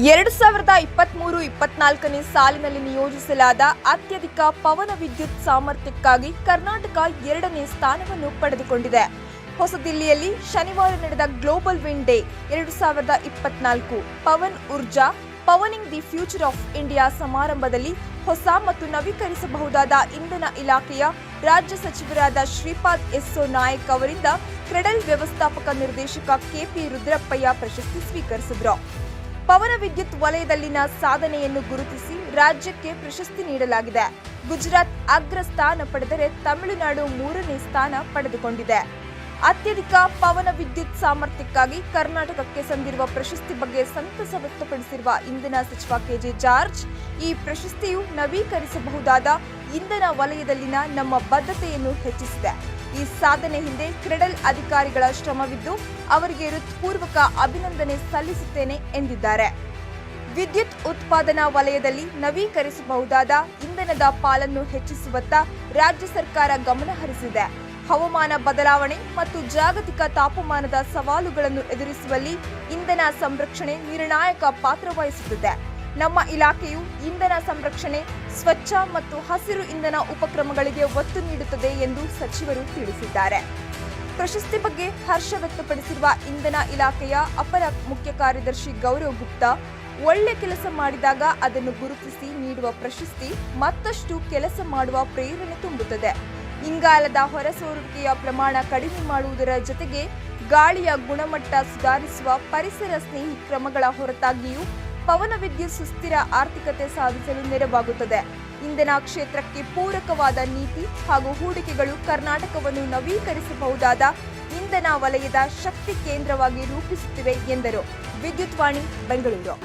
ಎರಡು ಸಾವಿರದ ಇಪ್ಪತ್ಮೂರು ಇಪ್ಪತ್ನಾಲ್ಕನೇ ಸಾಲಿನಲ್ಲಿ ನಿಯೋಜಿಸಲಾದ ಅತ್ಯಧಿಕ ಪವನ ವಿದ್ಯುತ್ ಸಾಮರ್ಥ್ಯಕ್ಕಾಗಿ ಕರ್ನಾಟಕ ಎರಡನೇ ಸ್ಥಾನವನ್ನು ಪಡೆದುಕೊಂಡಿದೆ. ಹೊಸದಿಲ್ಲಿಯಲ್ಲಿ ಶನಿವಾರ ನಡೆದ ಗ್ಲೋಬಲ್ ವಿಂಡ್ ಡೇ ಎರಡು ಸಾವಿರದ ಇಪ್ಪತ್ನಾಲ್ಕು. Pawan Urja, powering the future of India ಸಮಾರಂಭದಲ್ಲಿ ಹೊಸ ಮತ್ತು ನವೀಕರಿಸಬಹುದಾದ ಇಂಧನ ಇಲಾಖೆಯ ರಾಜ್ಯ ಸಚಿವರಾದ ಶ್ರೀಪಾದ್ ಎಸ್ಸೋ ನಾಯಕ್ ಅವರಿಂದ ಕ್ರೆಡಲ್ ವ್ಯವಸ್ಥಾಪಕ ನಿರ್ದೇಶಕ ಕೆಪಿ ರುದ್ರಪ್ಪಯ್ಯ ಪ್ರಶಸ್ತಿ ಸ್ವೀಕರಿಸಿದರು. ಪವನ ವಿದ್ಯುತ್ ವಲಯದಲ್ಲಿನ ಸಾಧನೆಯನ್ನು ಗುರುತಿಸಿ ರಾಜ್ಯಕ್ಕೆ ಪ್ರಶಸ್ತಿ ನೀಡಲಾಗಿದೆ. ಗುಜರಾತ್ ಅಗ್ರ ಸ್ಥಾನ ಪಡೆದರೆ ತಮಿಳುನಾಡು ಮೂರನೇ ಸ್ಥಾನ ಪಡೆದುಕೊಂಡಿದೆ. ಅತ್ಯಧಿಕ ಪವನ ವಿದ್ಯುತ್ ಸಾಮರ್ಥ್ಯಕ್ಕಾಗಿ ಕರ್ನಾಟಕಕ್ಕೆ ಸಂದಿರುವ ಪ್ರಶಸ್ತಿ ಬಗ್ಗೆ ಸಂತಸ ವ್ಯಕ್ತಪಡಿಸಿರುವ ಇಂಧನ ಸಚಿವ ಕೆಜೆ ಜಾರ್ಜ್, ಈ ಪ್ರಶಸ್ತಿಯು ನವೀಕರಿಸಬಹುದಾದ ಇಂಧನ ವಲಯದಲ್ಲಿನ ನಮ್ಮ ಬದ್ಧತೆಯನ್ನು ಹೆಚ್ಚಿಸಿದೆ. ಈ ಸಾಧನೆ ಹಿಂದೆ ಕ್ರೆಡಲ್ ಅಧಿಕಾರಿಗಳ ಶ್ರಮವಿದ್ದು ಅವರಿಗೆ ಹೃತ್ಪೂರ್ವಕ ಅಭಿನಂದನೆ ಸಲ್ಲಿಸುತ್ತೇನೆ ಎಂದಿದ್ದಾರೆ. ವಿದ್ಯುತ್ ಉತ್ಪಾದನಾ ವಲಯದಲ್ಲಿ ನವೀಕರಿಸಬಹುದಾದ ಇಂಧನದ ಪಾಲನ್ನು ಹೆಚ್ಚಿಸುವತ್ತ ರಾಜ್ಯ ಸರ್ಕಾರ ಗಮನಹರಿಸಿದೆ ಹವಾಮಾನ ಬದಲಾವಣೆ ಮತ್ತು ಜಾಗತಿಕ ತಾಪಮಾನದ ಸವಾಲುಗಳನ್ನು ಎದುರಿಸುವಲ್ಲಿ ಇಂಧನ ಸಂರಕ್ಷಣೆ ನಿರ್ಣಾಯಕ ಪಾತ್ರ ವಹಿಸುತ್ತದೆ. ನಮ್ಮ ಇಲಾಖೆಯು ಇಂಧನ ಸಂರಕ್ಷಣೆ, ಸ್ವಚ್ಛ ಮತ್ತು ಹಸಿರು ಇಂಧನ ಉಪಕ್ರಮಗಳಿಗೆ ಒತ್ತು ನೀಡುತ್ತದೆ ಎಂದು ಸಚಿವರು ತಿಳಿಸಿದ್ದಾರೆ. ಪ್ರಶಸ್ತಿ ಬಗ್ಗೆ ಹರ್ಷ ವ್ಯಕ್ತಪಡಿಸಿರುವ ಇಂಧನ ಇಲಾಖೆಯ ಅಪರ ಮುಖ್ಯ ಕಾರ್ಯದರ್ಶಿ ಗೌರವ್ ಗುಪ್ತಾ, ಒಳ್ಳೆ ಕೆಲಸ ಮಾಡಿದಾಗ ಅದನ್ನು ಗುರುತಿಸಿ ನೀಡುವ ಪ್ರಶಸ್ತಿ ಮತ್ತಷ್ಟು ಕೆಲಸ ಮಾಡುವ ಪ್ರೇರಣೆ ತುಂಬುತ್ತದೆ. ಇಂಗಾಲದ ಹೊರಸೋರುವಿಕೆಯ ಪ್ರಮಾಣ ಕಡಿಮೆ ಮಾಡುವುದರ ಜೊತೆಗೆ ಗಾಳಿಯ ಗುಣಮಟ್ಟ ಸುಧಾರಿಸುವ ಪರಿಸರ ಸ್ನೇಹಿ ಕ್ರಮಗಳ ಹೊರತಾಗಿಯೂ ಪವನ ವಿದ್ಯುತ್ ಸುಸ್ಥಿರ ಆರ್ಥಿಕತೆ ಸಾಧಿಸಲು ನೆರವಾಗುತ್ತದೆ. ಇಂಧನ ಕ್ಷೇತ್ರಕ್ಕೆ ಪೂರಕವಾದ ನೀತಿ ಹಾಗೂ ಹೂಡಿಕೆಗಳು ಕರ್ನಾಟಕವನ್ನು ನವೀಕರಿಸಬಹುದಾದ ಇಂಧನ ವಲಯದ ಶಕ್ತಿ ಕೇಂದ್ರವಾಗಿ ರೂಪಿಸುತ್ತಿವೆ ಎಂದರು. ವಿದ್ಯುತ್ ವಾಣಿ, ಬೆಂಗಳೂರು.